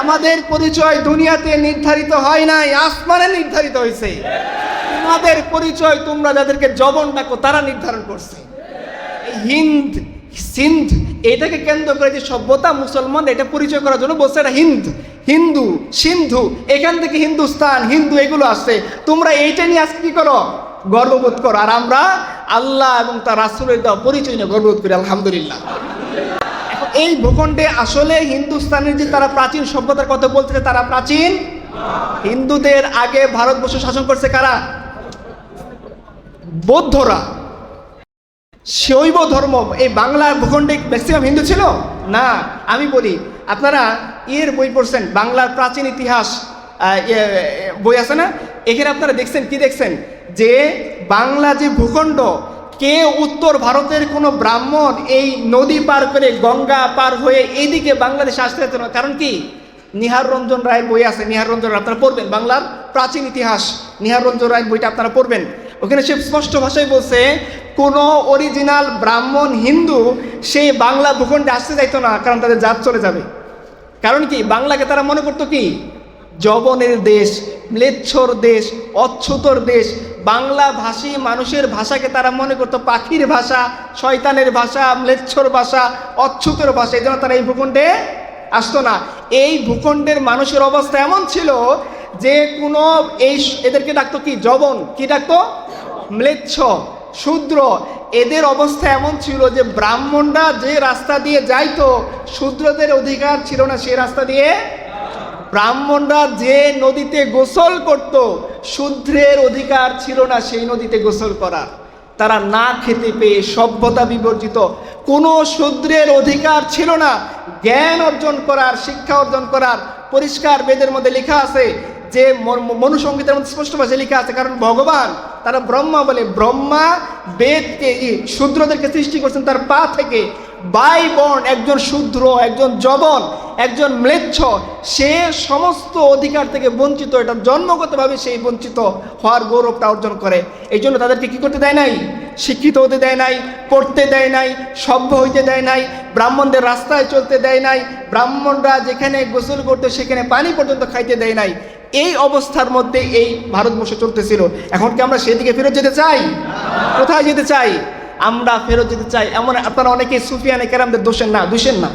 আমাদের পরিচয় দুনিয়াতে নির্ধারিত হয় নাই, আসমানে নির্ধারিত হয়েছে। তোমাদের পরিচয় তোমরা যাদেরকে জবন ডাকো, তারা নির্ধারণ করছে। হিন্দ, সিন্ধ, এটাকে কেন্দ্র করে যে সভ্যতা মুসলমান, এটা পরিচয় করার জন্য বলছে এটা হিন্দ। হিন্দু, সিন্ধু, এখান থেকে হিন্দুস্তান, হিন্দু এগুলো আসছে। তোমরা এইটা নিয়ে আজকে কি করো? গর্ববোধ করো। আর আমরা আল্লাহ এবং তার রাসুলের দেওয়া পরিচয় নিয়ে গর্ববোধ করি, আলহামদুলিল্লাহ। এই ভূখণ্ডে আসলে হিন্দুস্তানের যে তারা প্রাচীন সভ্যতার কথা বলতেছে তারা প্রাচীন, হিন্দুদের আগে ভারতবর্ষ শাসন করছে কারা? বৌদ্ধরা। শৈব ধর্ম, এই বাংলার ভূখণ্ডে ম্যাক্সিমাম হিন্দু ছিল? না, আমি বলি, আপনারা ইয়ের বই পড়ছেন, বাংলার প্রাচীন ইতিহাস বই আছে না? এখানে আপনারা দেখছেন, কি দেখছেন? যে বাংলা যে ভূখণ্ড কে উত্তর ভারতের কোনো ব্রাহ্মণ এই নদী পার করে গঙ্গা পার হয়ে এইদিকে বাংলাদেশে আসতে যেত না? কারণ কি? নিহার রঞ্জন রায়ের বই আছে। নিহার রঞ্জন আপনারা পড়বেন বাংলার প্রাচীন ইতিহাস। নিহার রঞ্জন রায়ের বইটা আপনারা পড়বেন। ওখানে সে স্পষ্ট ভাষায় বলছে, কোনো অরিজিনাল ব্রাহ্মণ হিন্দু সেই বাংলা ভূখণ্ডে আসতে চাইতো না, কারণ তাদের জাত চলে যাবে। কারণ কি? বাংলাকে তারা মনে করতো কি? জবনের দেশ, ম্লেচ্ছর দেশ, অচ্ছুতর দেশ বাংলা ভাষী মানুষের ভাষাকে তারা মনে করতো পাখির ভাষা, শয়তানের ভাষা, ম্লেচ্ছর ভাষা, অচ্ছুতর ভাষা, এই জন্য তারা এই ভূখণ্ডে আসতো না। এই ভূখণ্ডের মানুষের অবস্থা এমন ছিল যে কোনো এই এদেরকে ডাকতো কি? জবন কি ডাকতো? ম্লেচ্ছ, শূদ্র। এদের অবস্থা এমন ছিল যে ব্রাহ্মণরা যে রাস্তা দিয়ে যাইতো, শূদ্রদের অধিকার ছিল না সেই রাস্তা দিয়ে ব্রাহ্মণরা যে নদীতে গোসল করত, শূদ্রের অধিকার ছিল না সেই নদীতে গোসল করা তারা না খেতে পেয়ে সভ্যতা বিবর্জিত। কোনো শূদ্রের অধিকার ছিল না জ্ঞান অর্জন করার, শিক্ষা অর্জন করার। পরিষ্কার বেদের মধ্যে লেখা আছে যে মন- মনুসংগীতের মধ্যে স্পষ্ট ভাষায় লেখা আছে, কারণ ভগবান তারা ব্রহ্মা বলে, ব্রহ্মা বেদকে শূদ্রদেরকে সৃষ্টি করছেন তার পা থেকে। বাই বর্ণ একজন শূদ্র, একজন জবন একজন ম্লেচ্ছ, সে সমস্ত অধিকার থেকে বঞ্চিত, এটা জন্মগতভাবে সেই বঞ্চিত হওয়ার গৌরবটা অর্জন করে। এই জন্য তাদেরকে কী করতে দেয় নাই? শিক্ষিত হতে দেয় নাই, পড়তে দেয় নাই, সভ্য হইতে দেয় নাই, ব্রাহ্মণদের রাস্তায় চলতে দেয় নাই, ব্রাহ্মণরা যেখানে গোসল করতো সেখানে পানি পর্যন্ত খাইতে দেয় নাই। এই অবস্থার মধ্যে এই ভারতবর্ষ চলতেছিল। এখন কি আমরা সেদিকে ফেরত যেতে চাই? কোথায় যেতে চাই? আমরা ফেরত যেতে চাই, এমন আপনারা অনেকে সুফিয়ানে কেরামদের দোষেন না দোষেন না।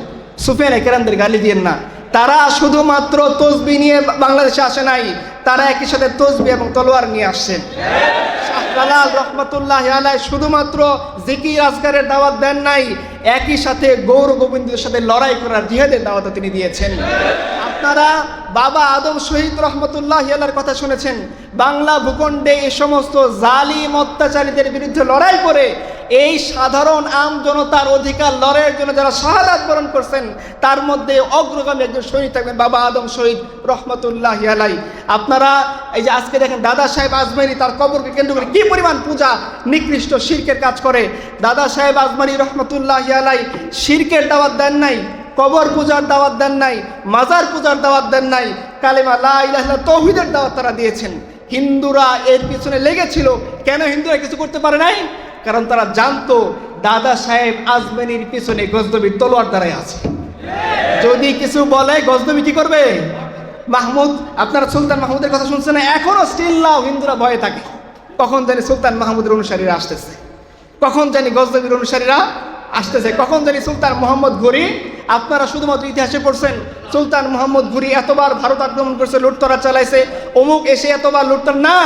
সুফিয়ানে কেরামদের গালি দিয়েন না। তারা শুধুমাত্র তসবি নিয়ে বাংলাদেশে আসে নাই, তারা একই সাথে তসবি এবং তলোয়ার নিয়ে আসছেন শাহজালাল রহমতুল্লাহ আলাই শুধুমাত্র জিকির, আজকারের দাওয়াত দেন নাই, একই সাথে গৌর গোবিন্দের সাথে লড়াই করার জিহাদের দাওয়াতও তিনি দিয়েছেন। আপনারা বাবা আদম শহীদ রহমতুল্লাহ আল্লাহর কথা শুনেছেন। বাংলা ভূখণ্ডে এই সমস্ত জালিম অত্যাচারীদের বিরুদ্ধে লড়াই করে এই সাধারণ আম জনতার অধিকার লড়াইয়ের জন্য যারা শাহাদাত বরণ করছেন, তার মধ্যে অগ্রগামী একজন শহীদ থাকবেন বাবা আদম শহীদ রহমতুল্লাহ আলাই। আপনারা এই যে আজকে দেখেন দাদা সাহেব আজমেরি তার কবরকে কেন্দ্র করে কি পরিমাণ পূজা, নিকৃষ্ট শির্কের কাজ করে। দাদা সাহেব আজমারি রহমতুল্লাহ আলাই, শির্কের দাওয়াত দেন নাই। কবর পূজার দাওয়াত দেন নাই, মাজার পূজার দাওয়াত দেন নাই, কালেমা লা তৌহিদের দাওয়াত তারা দিয়েছেন। হিন্দুরা এর পিছনে লেগেছিল, কেন হিন্দুরা কিছু করতে পারে নাই? কারণ তারা জানতো দাদা সাহেব আজমেনির পিছনে গজনবীর তলোয়ার দ্বারাই আছে। যদি কিছু বলে গজনবী কি করবে? মাহমুদ, আপনারা সুলতান মাহমুদের কথা শুনছেন না এখনও স্টিল নাও হিন্দুরা ভয়ে থাকে। কখন জানি সুলতান মাহমুদের অনুসারীরা আসতেছে। কখন জানি গজনবীর অনুসারীরা আসতেছে, কখন জানি সুলতান মোহাম্মদ ঘুরি আপনারা শুধুমাত্র ইতিহাসে পড়ছেন, সুলতান মোহাম্মদ ঘুরি এতবার ভারত আক্রমণ করছে, লুটতরা চালাইছে, অমুক এসে এতবার লুটতরা না,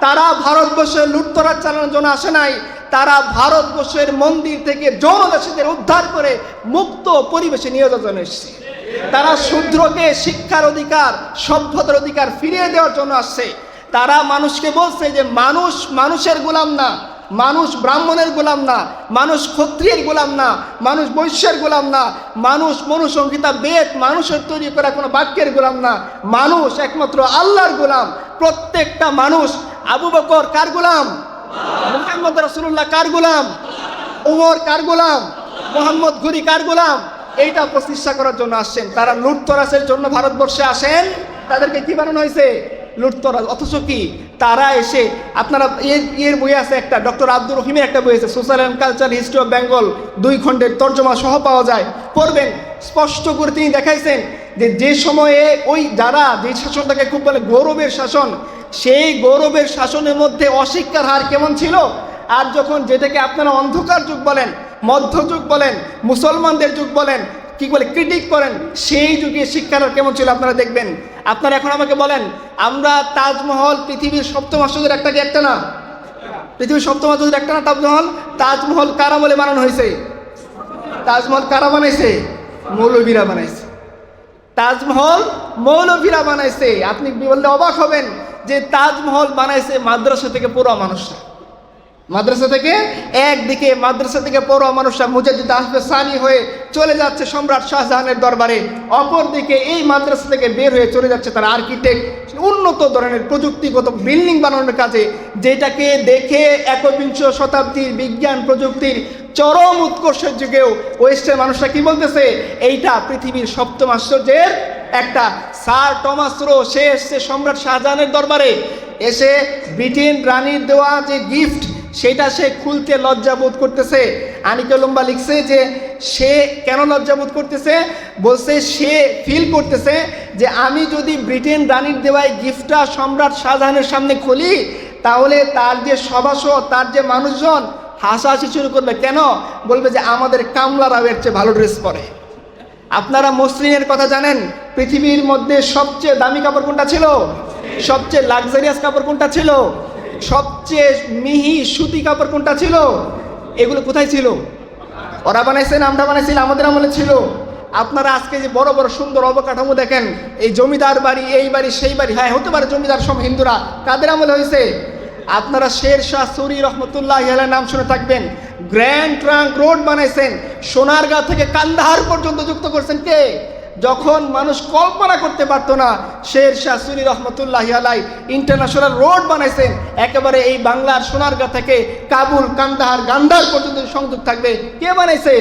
তারা ভারতবর্ষে লুটতরা চালানোর জন্য আসে নাই, তারা ভারতবর্ষের মন্দির থেকে জনদাসীদের উদ্ধার করে মুক্ত পরিবেশে নিয়ে যাওয়ার জন্য এসেছে। তারা শূদ্রকে শিক্ষার অধিকার, সভ্যতার অধিকার ফিরিয়ে দেওয়ার জন্য আসছে। তারা মানুষকে বলছে যে, মানুষ মানুষের গোলাম না। মানুষ ব্রাহ্মণের গোলাম না, মানুষ ক্ষত্রিয়ের গোলাম না, মানুষ বৈশ্যের গোলাম না, মানুষ মনুসংহিতা বেদ মানুষের তৈরি করা কোনো বাক্যের গোলাম না, মানুষ একমাত্র আল্লাহর গোলাম। প্রত্যেকটা মানুষ আবু বকর কার গোলাম? মোহাম্মদ রসুল্লাহ কার গোলাম? উমর কার গোলাম? মোহাম্মদ ঘুরি কার গোলাম? এইটা প্রতিষ্ঠা করার জন্য আসছেন। তারা লুটতরাসের জন্য ভারতবর্ষে আসেন। তাদেরকে কি বানানো হয়েছে? লুটতরাজ। অথচ কি? তারা এসে আপনারা এর এর বই আছে একটা, ডক্টর আব্দুর রহিমের একটা বই আছে, social and culture history of Bengal, দুই খণ্ডের তর্জমা সহ পাওয়া যায়। পড়বেন। স্পষ্ট করে তিনি দেখাইছেন যে যে সময়ে ওই যারা, যে শাসনটাকে খুব বলে গৌরবের শাসন, সেই গৌরবের শাসনের মধ্যে অশিক্ষার হার কেমন ছিল? আর যখন যেটাকে আপনারা অন্ধকার যুগ বলেন, মধ্যযুগ বলেন, মুসলমানদের যুগ বলেন কি বলে ক্রিটিক করেন। সেই যুগে শিক্ষার কেমন ছিল আপনারা দেখবেন। আপনারা এখন আমাকে বলেন, আমরা তাজমহল পৃথিবীর সপ্তম আশ্চর্যের একটা কি একটা না? পৃথিবীর সপ্তম আশ্চর্যের একটা না তাজমহল? তাজমহল কারা বলে বানানো হয়েছে? তাজমহল কারা বানাইছে? মৌলবীরা বানাইছে। তাজমহল মৌলভীরা বানাইছে। আপনি বললে অবাক হবেন যে তাজমহল বানাইছে মাদ্রাসা থেকে পড়ুয়া মানুষরা। মাদ্রাসা থেকে একদিকে মাদ্রাসা থেকে পড়ুয়া মানুষরা মুজাদ্দিদ আসবে সানি হয়ে চলে যাচ্ছে সম্রাট শাহজাহানের দরবারে। অপরদিকে এই মাদ্রাসা থেকে বের হয়ে চলে যাচ্ছে তার আর্কিটেক্ট উন্নত ধরনের প্রযুক্তিগত বিল্ডিং বানানোর কাজে, যেটাকে দেখে একবিংশ শতাব্দীর বিজ্ঞান প্রযুক্তির চরম উৎকর্ষের যুগেও ওয়েস্টের মানুষরা কি বলতেছে? এইটা পৃথিবীর সপ্তম আশ্চর্যের একটা স্যার টমাস রো সে এসছে সম্রাট শাহজাহানের দরবারে। এসে ব্রিটেন রানীর দেওয়া যে গিফট সেটা সে খুলতে লজ্জাবোধ করতেছে। আনিকা লম্বা লিখছে যে, সে কেন লজ্জাবোধ করতেছে? বলছে, সে ফিল করতেছে যে, আমি যদি ব্রিটেন রানীর দেওয়ায় গিফটটা সম্রাট শাহজাহানের সামনে খুলি, তাহলে তার যে সভাসদ, তার যে মানুষজন হাসাহাসি শুরু করবে। কেন? বলবে যে, আমাদের কামলারাও এর চেয়ে ভালো ড্রেস পরে। আপনারা মসলিনের কথা জানেন, পৃথিবীর মধ্যে সবচেয়ে দামি কাপড় কোনটা ছিল? সবচেয়ে লাক্সারিয়াস কাপড় কোনটা ছিল? সবচেয়ে মিহি সুতি কাপড় কোনটা ছিল? এগুলো কোথায় ছিল? ওরা বানাইছেন, আমরা বানাইছিল আমাদের আমলে ছিল। আপনারা আজকে যে বড় বড় সুন্দর অবকাঠামো দেখেন, এই জমিদার বাড়ি, এই বাড়ি, সেই বাড়ি হ্যাঁ হতে পারে জমিদার সব হিন্দুরা, কাদের আমলে হয়েছে? আপনারা শের শাহ সুরি রহমতুল্লাহ নাম শুনে থাকবেন। গ্র্যান্ড ট্রাঙ্ক রোড বানাইছেন, সোনারগাঁ থেকে কান্দাহার পর্যন্ত যুক্ত করছেন কে? যখন মানুষ কল্পনা করতে পারতো না, শের শাহ সুরি রহমতুল্লাহ আলাই ইন্টারন্যাশনাল রোড বানাইছেন, একেবারে এই বাংলার সোনারগাঁ থেকে কাবুল, কান্দাহার, গান্ধার পর্যন্ত সংযোগ থাকবে। কে বানাইছে?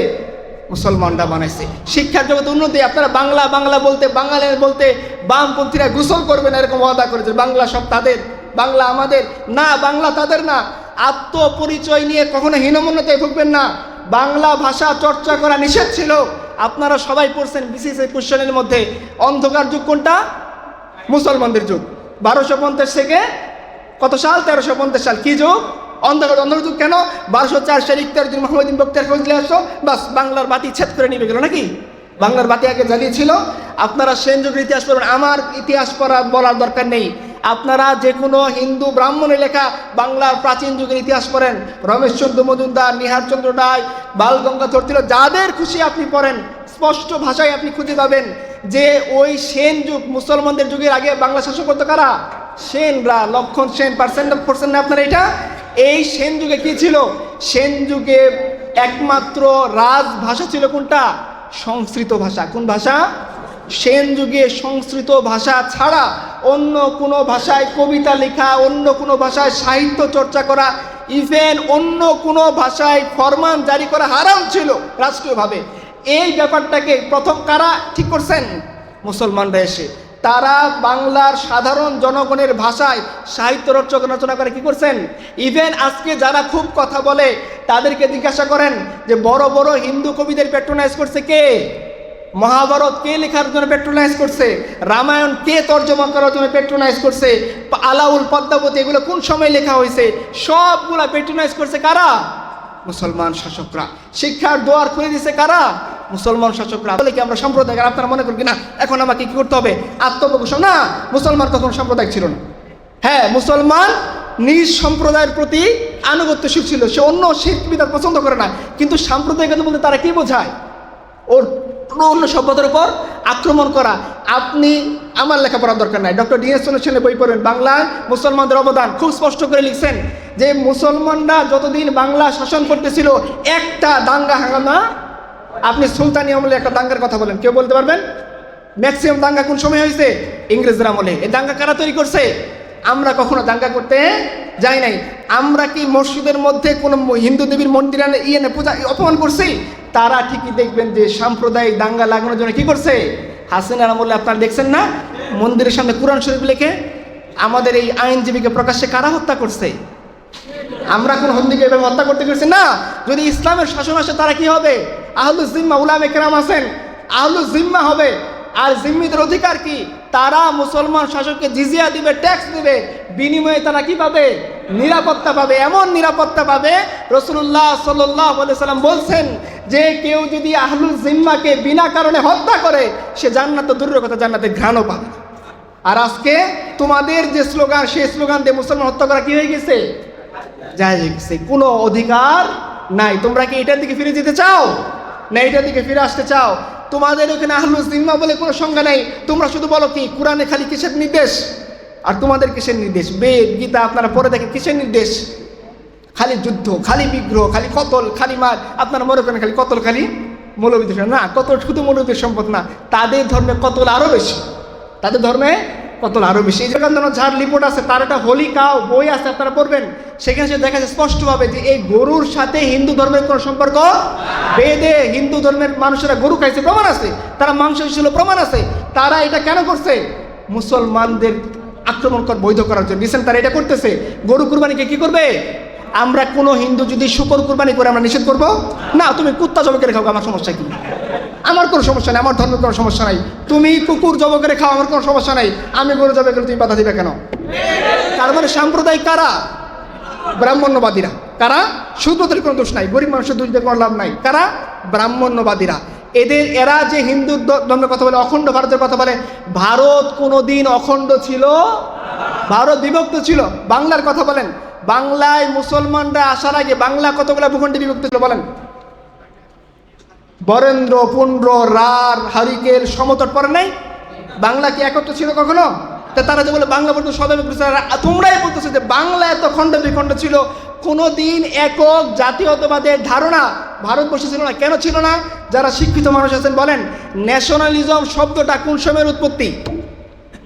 মুসলমানরা বানাইছে। শিক্ষার জগতে উন্নতি, আপনারা বাংলা বাংলা বলতে, বাঙালির বলতে, বামপন্থীরা গোসল করবেন এরকম ওয়াদা করেছে। বাংলা সব তাদের, বাংলা আমাদের। না, বাংলা তাদের না। আত্মপরিচয় নিয়ে কখনো হীনমন্যতায় ভুগবেন না। বাংলা ভাষা চর্চা করা নিষেধ ছিল। আপনারা সবাই পড়ছেন বিসিএস কোশ্চেনের মধ্যে। অন্ধকার যুগ কোনটা? মুসলমানদের যুগ। বারোশো পঞ্চাশ থেকে কত সাল? তেরোশো পঞ্চাশ সাল। কি যুগ? অন্ধকার অন্ধকার যুগ কেন? বারোশো চার সাল ইখতারুদ্দিন মোহাম্মদিন বক্তার ফজলে আসো। বাস, বাংলার বাতি ছেদ করে নিবে গেল নাকি? বাংলার বাতি আগে জ্বালিয়েছিল। আপনারা সেন যুগের ইতিহাস পড়বেন। আমার ইতিহাস পড়া, বলার দরকার নেই। আপনারা যে কোনো হিন্দু ব্রাহ্মণের লেখা বাংলার প্রাচীন যুগের ইতিহাস পড়েন, রমেশচন্দ্র মজুমদার নিহারচন্দ্র রায় বালগঙ্গাধর ছিল যাদের খুশি আপনি পড়েন, স্পষ্ট ভাষায় আপনি খুঁজে পাবেন যে ওই সেন যুগ, মুসলমানদের যুগের আগে বাংলা শাসক করতো কারা? সেনরা, লক্ষণ সেন পার্সেন্ট পড়ছেন না আপনারা এটা? এই সেন যুগে কী ছিল? সেন যুগে একমাত্র রাজ ভাষা ছিল কোনটা? সংস্কৃত ভাষা। কোন ভাষা? সেন যুগে সংস্কৃত ভাষা ছাড়া অন্য কোনো ভাষায় কবিতা লেখা, অন্য কোনো ভাষায় সাহিত্য চর্চা করা ইভেন অন্য কোনো ভাষায় ফরমান জারি করা হারাম ছিল রাষ্ট্রীয়ভাবে। এই ব্যাপারটাকে প্রথম কারা ঠিক করছেন? মুসলমানরা এসে। তারা বাংলার সাধারণ জনগণের ভাষায় সাহিত্য রচনা রচনা করে কি করছেন? ইভেন আজকে যারা খুব কথা বলে, তাদেরকে জিজ্ঞাসা করেন যে বড় বড় হিন্দু কবিদের পেট্রোনাইজ করছে কে? মহাভারত কে লেখার জন্য পেট্রোনাইজ করছে? রামায়ণ কে তর্জমা করার জন্য পেট্রোনাইজ করছে? আলাউল পদ্মাবতী, এগুলো কোন সময় লেখা হয়েছে? সবগুলা পেট্রোনাইজ করছে কারা? মুসলমান শাসকরা। শিক্ষার দোয়ার খুলে দিছে কারা? মুসলমান শাসকরা। বলে কি আমরা সম্প্রদায়? আপনারা মনে করেন না, এখন আমাকে কি করতে হবে? আত্মপ্রকাশ না, মুসলমান তখন সম্প্রদায় ছিল না। হ্যাঁ মুসলমান নিজ সম্প্রদায়ের প্রতি আনুগত্যশীল ছিল। সে অন্য শিখ বিদার পছন্দ করে না। কিন্তু সাম্প্রদায়িকতা বলতে তারা কি বোঝায়? ওর অন্য সভ্যতার উপর আক্রমণ করা। আপনি আমার লেখাপড়ার দরকার নাই। ডক্টর ডিএস চন্দ্রসেনের বই পড়বেন বাংলায় মুসলমানদের অবদান খুব স্পষ্ট করে লিখছেন যে, মুসলমানরা যতদিন বাংলা শাসন করতেছিল, একটা দাঙ্গা হাঙ্গামা আপনি সুলতানি আমলে একটা দাঙ্গার কথা বলেন। কেউ বলতে পারবেন? ম্যাক্সিমাম দাঙ্গা কোন সময় হয়েছে? ইংরেজদের আমলে। এই দাঙ্গা কারা তৈরি করছে? আমরা কখনো দাঙ্গা করতে যাই নাই। আমরা কি মসজিদের মধ্যে কোনো হিন্দু দেবীর মন্দিরে ইয়ে পূজা অপমান করছি? তারা ঠিকই দেখবেন যে সাম্প্রদায়িক দাঙ্গা লাগানোর জন্য কি করছে? হাসিনার আমলে আপনারা দেখছেন না? মন্দিরের সামনে কোরআন শরীফ লেখে আমাদের এই আইনজীবীকে প্রকাশ্যে কারা হত্যা করছে? আমরা কোন হন্দিকে এভাবে হত্যা করতে করছি না। যদি ইসলামের শাসন আসে তারা কি হবে? আহলু জিম্মা, উলাম একরাম আছেন। আহলু জিম্মা হবে। আর জিম্মিদের অধিকার কি? তারা মুসলমান শাসককে জিজিয়া দিবে ট্যাক্স দিবে। বিনিময়ে তারা কি পাবে? নিরাপত্তা পাবে, এমন নিরাপত্তা পাবে রসুল্লাহ সাল্লাহ সাল্লাম বলছেন যে কেউ যদি আহলুল জিম্মাকে বিনা কারণে হত্যা করে, সে জান্নাত দূরের কথা, জান্নাতে ঘ্রাণও পাবে। আর আজকে তোমাদের যে স্লোগান, সেই স্লোগান দিয়ে মুসলমান হত্যা করা কি হয়ে গেছে? হয়ে গেছে। কোনো অধিকার নাই। তোমরা কি এটার দিকে ফিরে যেতে চাও? না, এটার দিকে ফিরে আসতে চাও? তোমাদের ওখানে আহলুস জিম্মা বলে কোনো সংজ্ঞা নেই। তোমরা শুধু বলো কি, কোরআনে খালি কিসের নির্দেশ? তোমাদের কিসের নির্দেশ? বেদ, গীতা, আপনারা পড়ে দেখেন, কিসের নির্দেশ? খালি যুদ্ধ, খালি বিগ্রহ, খালি কতল, খালি মার। আপনারা মনে করেন খালি কতল, খালি মৌলবীদের না, কতল শুধু মৌলবীদের সম্পদ না, তাদের ধর্মে কতল আরও বেশি। তাদের ধর্মে কতল আরও বেশি। এই জায়গায় যার রিপোর্ট আছে, তার একটা হোলি কাউ বই আছে, আপনারা পড়বেন। সেখানে সে দেখা যায় স্পষ্টভাবে যে এই গরুর সাথে হিন্দু ধর্মের কোনো সম্পর্ক বেদে হিন্দু ধর্মের মানুষেরা গরু খাইছে, প্রমাণ আছে। তারা মাংস ছিল প্রমাণ আছে। তারা এটা কেন করছে? মুসলমানদের আক্রমণ কর, বৈধ করার জন্য। রিসেন্ট তারা এটা করতেছে। গরু কুরবানিকে কি করবে? আমরা কোনো হিন্দু যদি শুকর কুরবানি করে আমরা নিষেধ করব? না, তুমি কুত্তা জব করে খাও, আমার সমস্যা কি? আমার কোনো সমস্যা নেই, আমার ধর্মের কোনো সমস্যা নাই। তুমি কুকুর জব করে খাও, আমার কোনো সমস্যা নাই। আমি গরু জবে করে তুমি বাধা দিবে কেন? তার মানে সাম্প্রদায়িক কারা? ব্রাহ্মণ্যবাদীরা। কারা? শুদ্ধদের কোনো দোষ নাই, গরিব মানুষের দোষ কোনো লাভ নাই। কারা? ব্রাহ্মণ্যবাদীরা। এদের, এরা যে হিন্দু ধর্মের কথা বলে, অখণ্ড ভারতের কথা বলে, ভারত কোনো দিন অখণ্ড ছিল? ভারত বিভক্ত ছিল। বাংলার কথা বলেন। বাংলায় মুসলমানরা আসার আগে বাংলা কতগুলো ভূখণ্ডে বিভক্ত ছিল বলেন? বরেন্দ্র, পুন্ড্র, রার হারিকেল সমতট পরে নাই? বাংলা কি একত্র ছিল কখনো? তা তারা যে বলে বাংলা বলতো সবাই তোমরাই বলতেছো যে বাংলা এত খণ্ড বিখণ্ড ছিল কোনো দিন একক জাতীয়তাবাদের ধারণা ভারতবর্ষে ছিল না। কেন ছিল না? যারা শিক্ষিত মানুষ আছেন, বলেন ন্যাশনালিজম শব্দটা কোন সময়ের উৎপত্তি?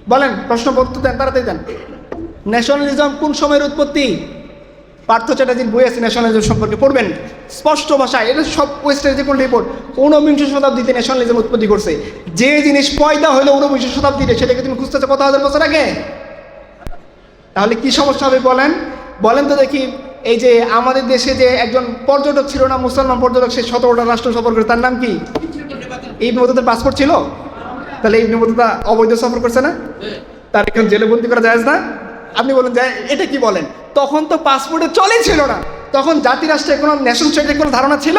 বলেন, প্রশ্ন বলতে দেন, তাড়াতাড়ি দেন। ন্যাশনালিজম কোন সময়ের উৎপত্তি? পার্থ চ্যাটার্জির বই আছে ন্যাশনালিজম সম্পর্কে পড়বেন। স্পষ্ট ভাষায়, এটা সব ওয়েস্টের যে কোনো রিপোর্ট ঊনবিংশ শতাব্দীতে ন্যাশনালিজম উৎপত্তি করছে। যে জিনিস পয়দা হলো ঊনবিংশ শতাব্দীতে, সেটাকে তুমি খুঁজতেছো কত হাজার বছর আগে? তাহলে কি সমস্যা হবে বলেন? বলেন তো দেখি এই যে আমাদের দেশে যে একজন পর্যটক ছিল না, মুসলমান পর্যটক, সে সতেরোটা রাষ্ট্র সফর করে, তার নাম কি? এই মধ্যে পাসপোর্ট ছিল? তাহলে এই মধ্যে অবৈধ সফর করছে না? তার এখন জেলে বন্দি করা যায় না? আপনি বলেন যে এটা কি বলেন? তখন তো পাসপোর্টে চলেই ছিল না। তখন জাতি রাষ্ট্রের কোনো ন্যাশন স্টেটের কোনো ধারণা ছিল?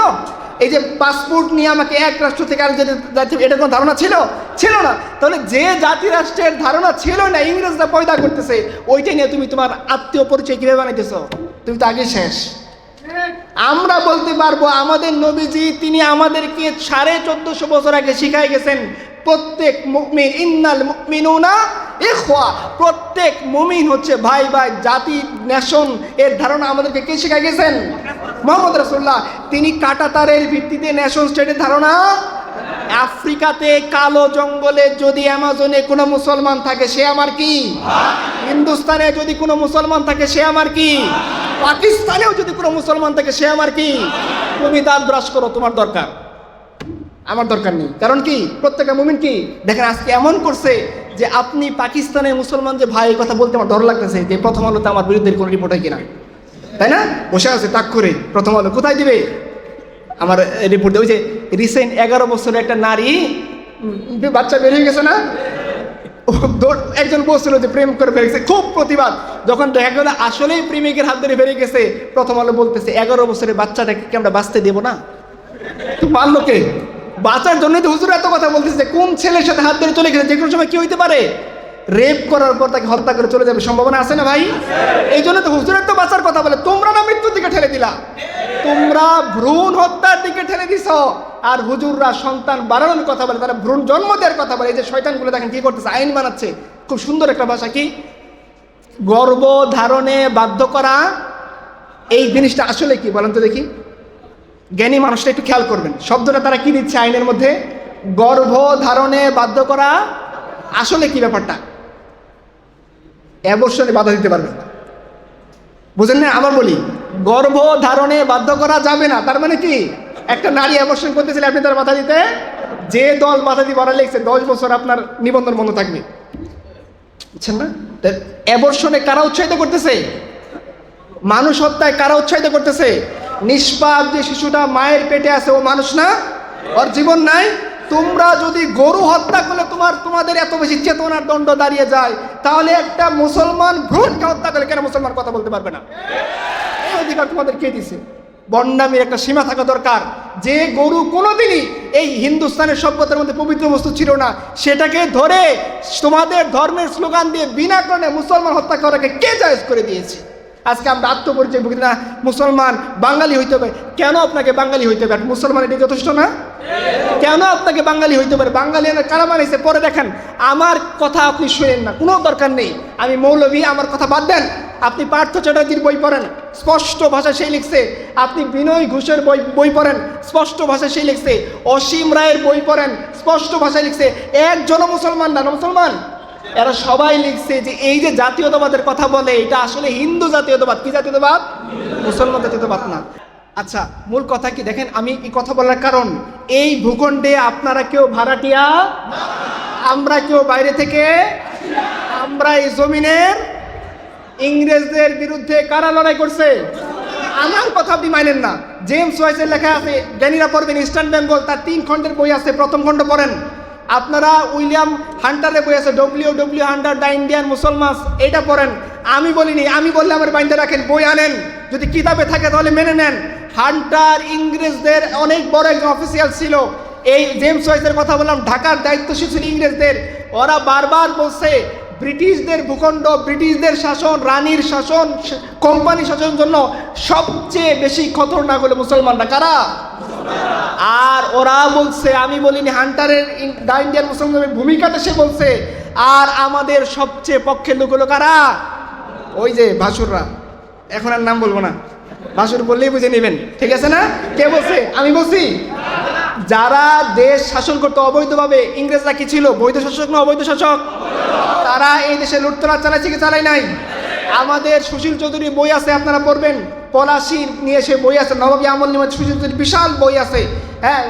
এই যে পাসপোর্ট নিয়ে আমাকে এক রাষ্ট্র থেকে জাতি যাচ্ছে এটা কোনো ধারণা ছিল? ছিল না। তাহলে যে জাতি রাষ্ট্রের ধারণা ছিল না, ইংরেজরা পয়দা করতেছে ওইটাই নিয়ে তুমি তোমার আত্মীয় পরিচয় কীভাবে বানাইতেছো? তুমি তো আগে শেষ। আমরা বলতে পারব, আমাদের নবীজি, তিনি আমাদেরকে সাড়ে চোদ্দশো বছর আগে শিখাই গেছেন, প্রত্যেক মুমিন, ইন্নাল মুমিনুনা ইখওয়া। প্রত্যেক মুমিন হচ্ছে ভাই ভাই, জাতি, নেশন, এর ধারণা আমাদেরকে কে শিখাই গেছেন? মোহাম্মদ রাসূলুল্লাহ। তিনি কাটাতারের ভিত্তিতে নেশন স্টেটের ধারণা। আফ্রিকাতে কালো জঙ্গলে যদি অ্যামাজনে কোনো মুসলমান থাকে, সে আমার কি? হিন্দুস্তানে যদি কোনো মুসলমান থাকে, সে আমার কি? পাকিস্তানেও যদি কোনো মুসলমান থাকে, সে আমার কি? তুমি দাঁত ব্রাশ করো, তোমার দরকার। আমার দরকার নেই। কারণ কি? প্রত্যেকটা মুমিন কি? দেখেন, আজকে এমন করছে যে আপনি পাকিস্তানের মুসলমান যে ভাই কথা বলতে আমার ডর লাগতেছে যে প্রথম আলোতে আমার বিরুদ্ধে কোনো রিপোর্ট হয় কিনা। তাই না? বসে আছে, তাক করে। প্রথম আলো কোথায় দিবে? আমার রিপোর্ট ওই যে রিসেন্ট এগারো বছরের একটা নারী বাচ্চা বেরিয়ে গেছে না? একজন বলছিল যে প্রেম করে বেরিয়েছে খুব প্রতিবাদ। যখন দেখা গেল, আসলেই প্রেমিকের হাত ধরে বেরিয়ে গেছে। প্রথম আলো বলতেছে, এগারো বছরের বাচ্চাটাকে কি আমরা বাঁচতে দেবো না? তো কে? বাঁচার জন্যই তো হুজুর এত কথা বলতেছে কোন ছেলের সাথে হাত ধরে চলে গেছে? যে কোনো সময় কি হইতে পারে? রেপ করার পর তাকে হত্যা করে চলে যাবে। সম্ভাবনা আছে না ভাই? এই জন্য তো হুজুরের তো বাঁচার কথা বলে, তোমরা না মৃত্যুর দিকে ঠেলে দিলা। তোমরা ভ্রূণ হত্যার দিকে ঠেলে দিছ। আর হুজুররা সন্তান বাড়ানোর কথা বলে, তারা ভ্রূণ জন্ম দেওয়ার কথা বলে। এই যে শয়তানগুলো দেখেন কি করতেছে, আইন বানাচ্ছে। খুব সুন্দর একটা ভাষা কি? গর্ব ধারণে বাধ্য করা। এই জিনিসটা আসলে কি? বলেন তো দেখি। জ্ঞানী মানুষটা একটু খেয়াল করবেন। শব্দটা তারা কি দিচ্ছে আইনের মধ্যে? গর্ভ ধারণে বাধ্য করা। আসলে কি ব্যাপারটা? অ্যাবর্শনে বাধা দিতে পারবেন না বুঝেন না? আবার বলি, গর্ভ ধারণে বাধ্য করা যাবে না। তার মানে কি? একটা নারী অ্যাবর্শন করতেছিলে আপনি তার বাধা দিতে? যে দল বাধা দিয়ে বাড়া লেগছে, দশ বছর আপনার নিবন্ধন বন্ধ থাকবে। বুঝছেন না? অ্যাবর্শনে কারা উৎসাহিত করতেছে? মানুষ হত্যায় কারা উৎসাহিত করতেছে? নিষ্পাপ যে শিশুটা মায়ের পেটে আছে, ও মানুষ না? ওর জীবন নাই? তোমরা যদি গরু হত্যা করলে তোমার, তোমাদের এত বেশি চেতনার দণ্ড দাঁড়িয়ে যায়, তাহলে একটা মুসলমান ভ্রূণকে হত্যা করলে কেন মুসলমান কথা বলতে পারবে না? এই অধিকার তোমাদের কে দিছে? বন্যামির একটা সীমা থাকা দরকার। যে গরু কোনোদিনই এই হিন্দুস্তানের সভ্যতার মধ্যে পবিত্র বস্তু ছিল না। সেটাকে ধরে তোমাদের ধর্মের স্লোগান দিয়ে বিনা কারণে মুসলমান হত্যা করাকে কে জায়জ করে দিয়েছে? আজকে আমরা আত্মপরিচয় বুঝি না, মুসলমান বাঙালি হইতে হবে। কেন আপনাকে বাঙালি হইতে হবে? মুসলমান এটা যথেষ্ট না? কেন আপনাকে বাঙালি হইতে পারে বাঙালি কারা বানাইছে পরে দেখেন, আমার কথা আপনি শুনেন না, কোনো দরকার নেই। আমি মৌলভী, আমার কথা বাদ দেন। আপনি পার্থ চ্যাটার্জির বই পড়েন, স্পষ্ট ভাষা সেই লিখছে। আপনি বিনয় ঘোষের বই বই পড়েন, স্পষ্ট ভাষা সেই লিখছে। অসীম রায়ের বই পড়েন, স্পষ্ট ভাষায় লিখছে। একজন মুসলমান না মুসলমান? এরা সবাই লিখছে যে এই যে জাতীয়তাবাদের কথা বলে, এটা আসলে হিন্দু জাতীয়তাবাদ। কি জাতীয়তাবাদ? মুসলমান জাতীয়তাবাদ না। আচ্ছা মূল কথা কি? দেখেন, আমি এই কথা বলার কারণ, এই ভূখণ্ডে আপনারা কেউ ভাড়াটিয়া? আমরা কেউ বাইরে থেকে? আমরা এই জমিনের ইংরেজদের বিরুদ্ধে কারা লড়াই করছে? আমার কথা আপনি মানেন না। জেমস ওয়াইসের লেখা আছে, জ্ঞানীরা পড়বেন, ইস্টার্ন বেঙ্গল, তার তিন খণ্ডের বই আছে, প্রথম খণ্ড পড়েন। আপনারা উইলিয়াম হান্টারে বই আছে? W W Hunter the Indian Musalman এটা পড়েন। আমি বলিনি, আমি বললে আমার বাইন্দা রাখেন, বই আনেন। যদি কিতাবে থাকে তাহলে মেনে নেন। হান্টার ইংরেজদের অনেক বড় একজন অফিসিয়াল ছিল। এই জেমস ওয়াইসের কথা বললাম, ঢাকার দায়িত্বশীল ছিল ইংরেজদের। ওরা বারবার বলছে ব্রিটিশদের ভূখণ্ড, ব্রিটিশদের শাসন, রানীর শাসন কোম্পানি শাসনের জন্য সবচেয়ে বেশি খতরনাক হলো মুসলমানরা। কারা? আর ওরা বলছে, আমি বলিনি, হান্টারের দা ইন্ডিয়ান মুসলমানের ভূমিকাটা সে বলছে। আর আমাদের সবচেয়ে পক্ষের লোক হলো কারা? ওই যে ভাসুররা। এখন আর নাম বলব না। ভাসুর বললেই বুঝে নেবেন। ঠিক আছে না? কে বলছে? আমি বলছি? যারা দেশ শাসন করতো অবৈধভাবে, ইংরেজরা কি ছিল? বৈধ শাসক না অবৈধ শাসক? তারা এই দেশে লুটতরা চালাইছে কি চালাই নাই? আমাদের সুশীল চৌধুরী বই আছে, আপনারা পড়বেন। পলাশির নিয়ে সে বই আছে, নবাবী আমল নিয়ে সুশীল চৌধুরীর বিশাল বই আছে। হ্যাঁ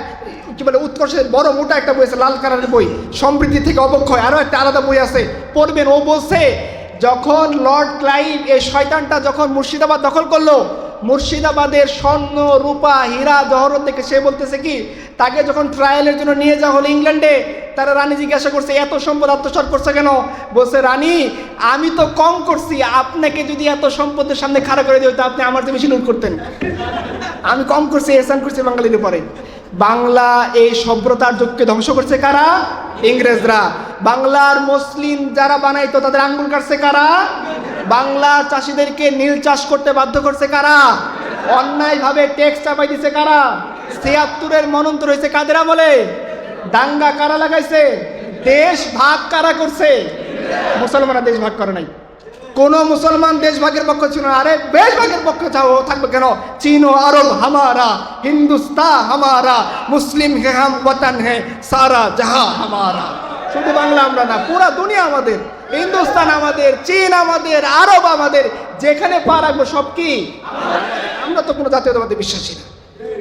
কি বলে, উৎকর্ষের বড় মোটা একটা বই আছে, লাল কালারের বই। সমৃদ্ধি থেকে অবক্ষয় আরও একটা আলাদা বই আছে। পড়বেন, ও বলছে, যখন লর্ড ক্লাইভ এই শয়তানটা যখন মুর্শিদাবাদ দখল করল মুর্শিদাবাদের স্বর্ণ রূপা হীরা জহরত থেকে সে বলতেছে কি, তাকে যখন ট্রায়ালের জন্য নিয়ে যাওয়া হলো ইংল্যান্ডে, তারা রানী জিজ্ঞাসা করছে, এত সম্পদ আত্মসাৎ করছে কেন? বলছে, রানী, আমি তো কম করছি, আপনাকে যদি এত সম্পদের সামনে খাড়া করে দিও, তো আপনি আমার চেয়ে বেশি করতেন। আমি কম করছি, এহসান করছি বাঙালির উপরে। বাংলা এই সভ্যতার যুগকে ধ্বংস করছে কারা? ইংরেজরা। বাংলার মুসলিম যারা বানাইতো, তাদের আঙ্গুল কাটছে কারা? বাংলা চাষিদেরকে নীল চাষ করতে বাধ্য করছে কারা? অন্যায়ভাবে ট্যাক্স চাপাই দিছে কারা? ছিয়াত্তরের মনন্তর হয়েছে কাদের আমলে? দাঙ্গা কারা লাগাইছে? দেশ ভাগ কারা করছে? মুসলমানরা দেশ ভাগ করে নাই। কোন মুসলমান দেশ ভাগের পক্ষ ছিল না। আরে, দেশ ভাগের পক্ষ চাও, থাকবে কেন? চীন ও আরব হামারা হিন্দুস্তা হামারা, মুসলিম হে হাম, ওয়াতান হে সারা জাহা হামারা। শুধু বাংলা আমরা না, পুরা দুনিয়া আমাদের, হিন্দুস্তান আমাদের, চীন আমাদের, আরব আমাদের, যেখানে পা রাখব সব কি? আমরা তো কোনো জাতীয়তাবাদে বিশ্বাসী না।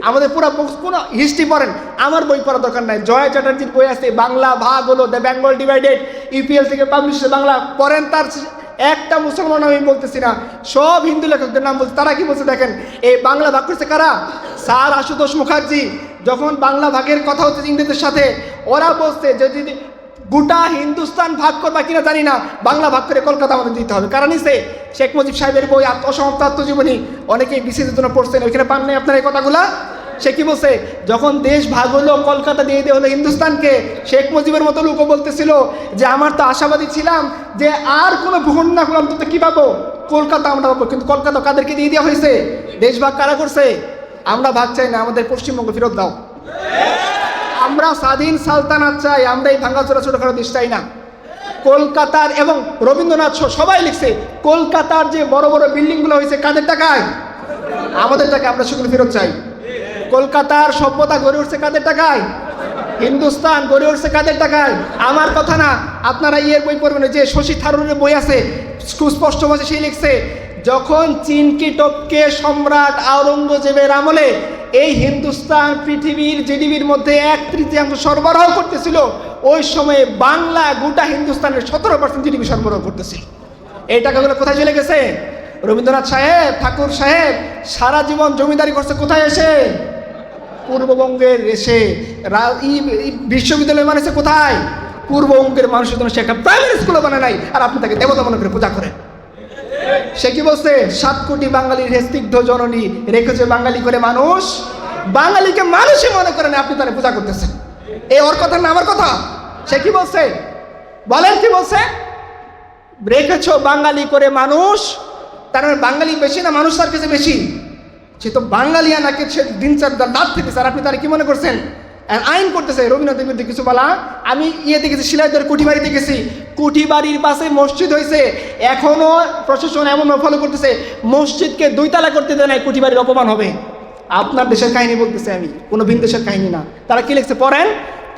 আমাদের পুরো কোনো হিস্ট্রি পড়েন, আমার বই পড়ার দরকার নাই। জয় চ্যাটার্জির বই আছে, বাংলা ভাগ হলো দ্য বেঙ্গল ডিভাইডেড ইউপিএল থেকে পাবলিশ বাংলা পড়েন তার একটা মুসলমান আমি বলতেছি না, সব হিন্দু লেখকদের নাম বলছে, তারা কি বলছে দেখেন, এই বাংলা ভাগ করছে কারা? স্যার আশুতোষ মুখার্জি, যখন বাংলা ভাগের কথা হচ্ছে ইংরেজদের সাথে, ওরা বলছে, যদি গোটা হিন্দুস্তান ভাগ করবা কিনা জানি না। বাংলা ভাগ করে কলকাতা আমাদের দিতে হবে। কারণ নিছে শেখ মুজিব সাহেবের বই অসমাপ্ত আত্মজীবনী অনেকেই বিশেষের জন্য পড়ছেন। ওইখানে পান নাই আপনার এই কথাগুলা? সে কি বলছে? যখন দেশ ভাগ হলো, কলকাতা দিয়ে দেওয়া হলো হিন্দুস্তানকে, শেখ মুজিবের মতো লোকও বলতেছিল যে, আমার তো আশাবাদী ছিলাম যে, আর কোনো ভূখণ্ড না করলাম তো কি পাবো? কলকাতা আমরা পাবো। কিন্তু কলকাতা কাদেরকে দিয়ে দেওয়া হয়েছে? দেশ ভাগ কারা করছে? আমরা ভাগ চাই না, আমাদের পশ্চিমবঙ্গ ফেরত দাও। আমরা স্বাধীন সালতানাত চাই, আমরা এই ভাঙ্গাচোরা ছোটখাটো দেশ চাই না। কলকাতার এবং রবীন্দ্রনাথ সবাই লিখছে, কলকাতার যে বড় বড় বিল্ডিংগুলো হয়েছে, কাদের টাকায়? আমাদের টাকা আমরা সেগুলো ফেরত চাই। কলকাতার সভ্যতা গড়ে উঠছে কাদের টাকায়? হিন্দুস্তান গড়ে উঠছে কাদের টাকায়? আমার কথা না, আপনারা ইয়ের বই পড়বেন যে শশী থারুরের বই আছে, সুস্পষ্ট ভাষায় সেই লিখছে, যখন চীনকে টপকে সম্রাট আওরঙ্গজেবের আমলে এই হিন্দুস্তান পৃথিবীর জিডিপির মধ্যে এক তৃতীয়াংশ সরবরাহ করতেছিল, ওই সময়ে বাংলা গোটা হিন্দুস্তানের সতেরো পার্সেন্ট জিডিপি সরবরাহ করতেছিল। এই টাকাগুলো কোথায় চলে গেছে? রবীন্দ্রনাথ সাহেব, ঠাকুর সাহেব, সারা জীবন জমিদারি করছে, কোথায় এসে? পূর্ববঙ্গের এসে বিশ্ববিদ্যালয় মানুষে কোথায়? পূর্ববঙ্গের মানুষের জন্য সে একটা প্রাইমারি স্কুলও বানায় নাই। আর আপনি তাকে দেবতা মনে করে পূজা করেন। সে কি বলছে? সাত কোটি বাঙালির স্নিগ্ধ জননী রেখেছে বাঙালি করে মানুষ। বাঙালিকে মানুষই মনে করেন আপনি তারা পূজা করতেছেন। এই ওর কথা না, আমার কথা? সে কি বলছে? বলেন কি বলছে? রেখেছ বাঙালি করে মানুষ, তার মানে বাঙালি বেশি না, মানুষ তার কাছে বেশি? সে তো বাঙালিয়া নাকি সে দিন চার দাঁত থেকে স্যার আপনি তারা কি মনে করছেন? আইন করতেছে, রবীন্দ্রনাথের বিরুদ্ধে কিছু বলা, আমি ইয়ে দেখেছি শিলাইদের কুঠিবাড়ি দেখেছি। কুঠিবাড়ির পাশে মসজিদ হয়েছে, এখনও প্রশাসন এমন ফলো করতেছে, মসজিদকে দুই তালা করতে দেয় না কুঠিবাড়ির অপমান হবে। আপনার দেশের কাহিনী বলতেছে আমি, কোনো ভিন দেশের কাহিনী না। তারা কি লিখছে? পড়েন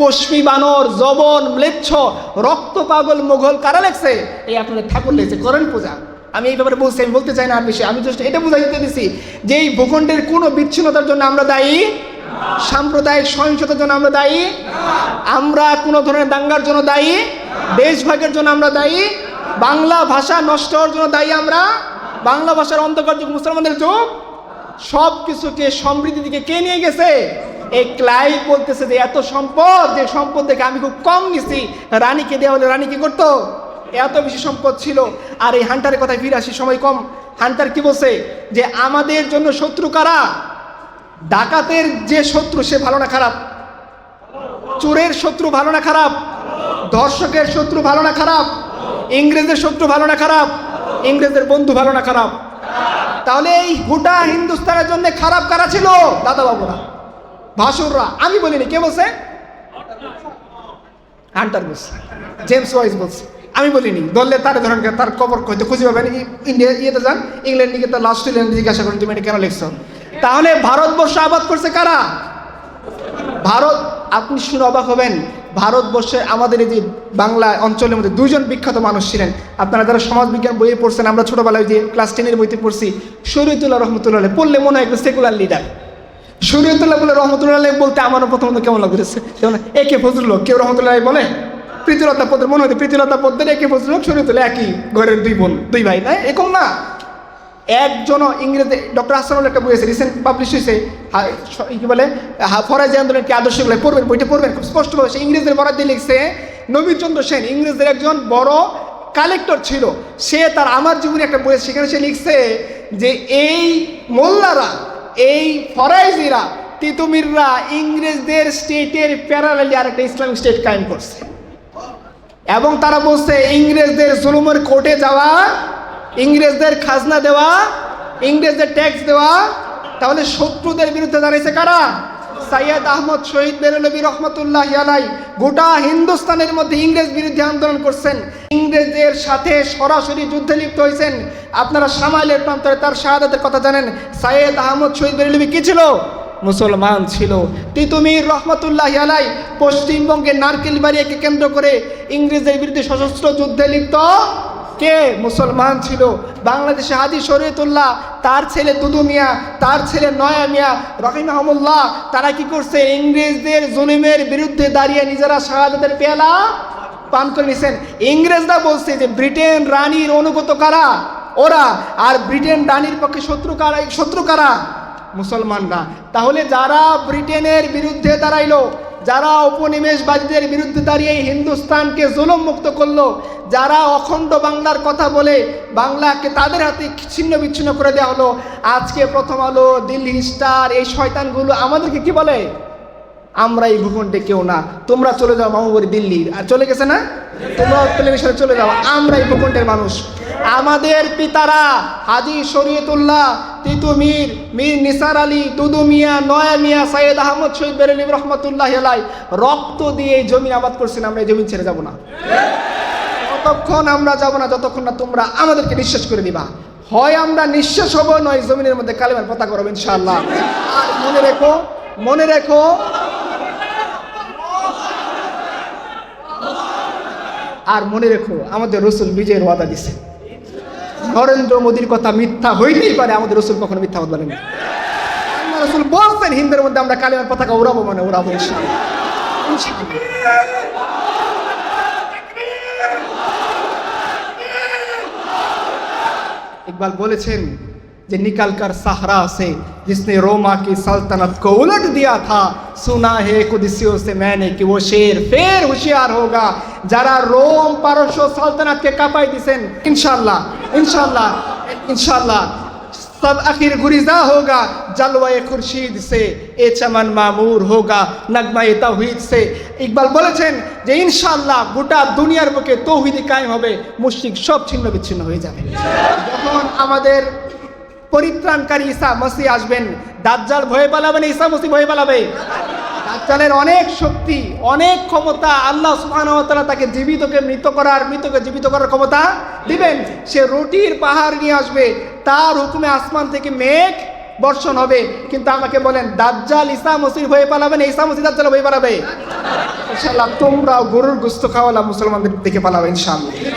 পশ্মি বানর জবন ম্লেচ্ছ, রক্ত পাগল, মোঘল, কারা লেখছে? এই আপনাদের ঠাকুর লেগছে করেন পূজা। আমি এই ব্যাপারে বলছি, আমি বলতে চাই না আর আমি জাস্ট এটা বুঝাই দিতে দিছি যে এই ভূখণ্ডের কোনো বিচ্ছিন্নতার জন্য আমরা দায়ী সাম্প্রদায়িক সহিংসতার জন্য আমরা দায়ী, আমরা কোনো ধরনের দাঙ্গার জন্য দায়ী, দেশভাগের জন্য আমরা দায়ী, বাংলা ভাষা নষ্ট হওয়ার জন্য দায়ী আমরা, বাংলা ভাষার অন্ধকার যুগ, মুসলমানদের যুগ সব কিছুকে সমৃদ্ধি দিকে কে নিয়ে গেছে? এই ক্লাই বলতেছে যে এত সম্পদ, যে সম্পদ দেখে আমি খুব কম নিছি। রানীকে দেওয়া হলে রানী কি করতো? এত বেশি সম্পদ ছিল। আর এই হান্টারের কথায় ফিরে আসি, সময় কম। হান্টার কি বলছে? যে আমাদের জন্য শত্রু কারা? ডাকাতের যে শত্রু, সে ভালো না খারাপ? চোরের শত্রু ভালো না খারাপ? ধর্ষকের শত্রু ভালো না খারাপ? ইংরেজের শত্রু ভালো না খারাপ? ইংরেজের বন্ধু ভালো না খারাপ? তাহলে এই গোটা হিন্দুস্তানের জন্য খারাপ কারা ছিল? দাদা বাবুরা ভাসুররা। আমি বলিনি, কে বলছে? জেমস ওয়াইস বলছে। আমি বলিনি দললে তার ধরেন তার কবর হয়তো খুঁজে পাবেন ইন্ডিয়া, ইয়েতে যান, ইংল্যান্ড দিকে তার লাস্ট জিজ্ঞাসা করেন, তুমি এটা কেন লিখছো? তাহলে ভারতবর্ষ আবাদ করছে কারা? ভারত আপনি শুনে অবাক হবেন ভারতবর্ষে আমাদের এই যে বাংলা অঞ্চলের মধ্যে দুইজন বিখ্যাত মানুষ ছিলেন। আপনারা যারা সমাজবিজ্ঞান বইয়ে পড়ছেন আমরা ছোটবেলায় যে ক্লাস টেনের বইতে পড়ছি শরীয়তুল্লাহ রহমতুল্লাহ পড়লে মনে হয় সেকুলার লিডার শরীয়তুল্লাহ বলে রহমতুল্লাহ বলতে আমারও প্রথমত কেমন লাগতেছে? যেমন একে ফজলুল হক, কেউ রহমতুল্লাহ বলে? প্রীতিলতা পদ্মের মনে হতো প্রীতিলতা পদ্মের একে ফজলুল হক, শরীয়তুল্লাহ একই ঘরের দুই বোন দুই ভাই না? এরকম না। একজন ইংরেজি ডক্টর হাসানুল একটা বই আছে রিসেন্ট পাবলিশ হয়েছে। কি বলে? ফরাজি আন্দোলনের কি আদর্শ বলে পড়বেন? বইটা পড়বেন, খুব স্পষ্টভাবে। সে ইংরেজদের বরাদ দিয়ে লিখছে, নবীনচন্দ্র সেন ইংরেজদের একজন বড় কালেক্টর ছিল। সে তার আমার জীবনে একটা বই সেখানে সে লিখছে যে, এই মোল্লারা, এই ফরাইজিরা, তিতুমিররা ইংরেজদের স্টেটের প্যারালালি আরেকটা ইসলামিক স্টেট কায়েম করছে। এবং তারা বলছে, ইংরেজদের জুলুমের কোর্টে যাওয়া ইংরেজদের খাজনা দেওয়া, ইংরেজদের ট্যাক্স দেওয়া, তাহলে শত্রুদের বিরুদ্ধে দাঁড়িয়েছে কারা? সাইয়দ আহমদ শহীদ বেরলবী রহমতুল্লাহ আলাই গোটা হিন্দুস্তানের মধ্যে ইংরেজ বিরুদ্ধে আন্দোলন করছেন। ইংরেজদের সাথে সরাসরি যুদ্ধে লিপ্ত হয়েছেন। আপনারা সামাইলের প্রান্তরে তার শাহাদাতের কথা জানেন। সাইয়দ আহমদ শহীদ বেরলবী কী ছিল? মুসলমান ছিল। তিতুমির রহমতুল্লাহ আলাই পশ্চিমবঙ্গের নারকেল বাড়িয়াকে কেন্দ্র করে ইংরেজদের বিরুদ্ধে সশস্ত্র যুদ্ধে লিপ্ত কে মুসলমান ছিল? বাংলাদেশে হাজি শরীয়তুল্লাহ, তার ছেলে দুদু মিয়া, তার ছেলে নয়া মিয়া, রহিমাহমুল্লাহ, তারা কি করছে? ইংরেজদের জুলুমের বিরুদ্ধে দাঁড়িয়ে নিজেরা শাহাদাতের পেয়ালা পান করে নিছেন। ইংরেজরা বলছে যে, ব্রিটেন রানীর অনুগত কারা? ওরা। আর ব্রিটেন রানীর পক্ষে শত্রু কারা শত্রু কারা? মুসলমানরা। তাহলে যারা ব্রিটেনের বিরুদ্ধে দাঁড়াইলো যারা উপনিবেশবাদীদের বিরুদ্ধে দাঁড়িয়ে হিন্দুস্তানকে জুলুম মুক্ত করল, যারা অখণ্ড বাংলার কথা বলে বাংলাকে তাদের হাতে ছিন্ন বিচ্ছিন্ন করে দেওয়া হলো, আজকে প্রথম আলো, দিল্লি স্টার, এই শয়তানগুলো আমাদেরকে কি বলে? আমরা এই ভূখণ্ডে কেউ না। তোমরা চলে যাও মামুবাড়ি দিল্লি আর চলে গেছে না? তোমরা টেলিভিশনে চলে যাও। আমরা এই ভূখণ্ডের মানুষ। আমাদের পিতারা হাজি শরীয়তুল্লাহ তিতু মীর মীর নিসার আলী, দুদু মিয়া, নয়া মিয়া, সাইয়েদ আহমদ শহীদ বেরেলি রহমতুল্লাহ আলাই রক্ত দিয়ে এই জমি আবাদ করছেন, আমরা এই জমি ছেড়ে যাব না। ততক্ষণ আমরা যাব না, যতক্ষণ না তোমরা আমাদেরকে নিঃশ্বাস করে দিবা। হয় আমরা নিঃশ্বাস হব, নয় জমিনের মধ্যে কালিমার পতা করব ইনশাআল্লাহ। আর মনে রেখো মনে রেখো। আর মনে রেখো, আমাদের রসুল বিজয়ের ওয়াদা দিছে। নরেন্দ্র মোদীর কথা মিথ্যা হইতেই পারে আমাদের রসুল কখনো মিথ্যা কথা বলেন আল্লাহ রসুল বলছেন হিন্দের মধ্যে আমরা কালিমার পতাকা উড়াবো মানে উড়াবো ইনশাআল্লাহ ইনশাআল্লাহ। ইকবাল বলেছেন जे निकल कर सहरा से जिसने रोमा की सल्तनत को उलट दिया था सुना है कुदिसियों से मैंने कि वो शेर फेर होशियार होगा যারা রোম পারস্য সালতানাতকে কাঁপাই দিছেন ইনশাল্লাহ ইনশাল্লাহ इंशाल्लाह सब आखिर गुरिजा होगा जलवा খুরশিদ সে, এ চমন মামুর হোগা, নগমায় তৌহিদ সে। ইকবাল বলেছেন যে ইনশাল্লাহ গোটা দুনিয়ার বুকে তৌহিদি কায়েম হবে, মুশরিক সব ছিন্ন বিচ্ছিন্ন হয়ে যাবে। যখন আমাদের পরিত্রাণকারী ঈসা মসি আসবেন, দাজ্জাল ভয়ে পালাবে না ঈসা মসি ভয়ে পালাবে। দাজ্জালের অনেক শক্তি, অনেক ক্ষমতা আল্লাহ তাআলা তাকে জীবিতকে মৃত করার, মৃতকে জীবিত করার ক্ষমতা দিবেন। সে রুটির পাহাড় নিয়ে আসবে, তার হুকুমে আসমান থেকে মেঘ বর্ষণ হবে। কিন্তু আমাকে বলেন, দাজ্জাল ঈসা মসির হয়ে পালাবেন না ঈসা মসিহ দাজ্জাল হয়ে পালাবে। ইনশাআল্লাহ তোমরাও গরুর গুস্ত খাওয়ালা মুসলমানদের দিকে পালাবে ইনশাআল্লাহ।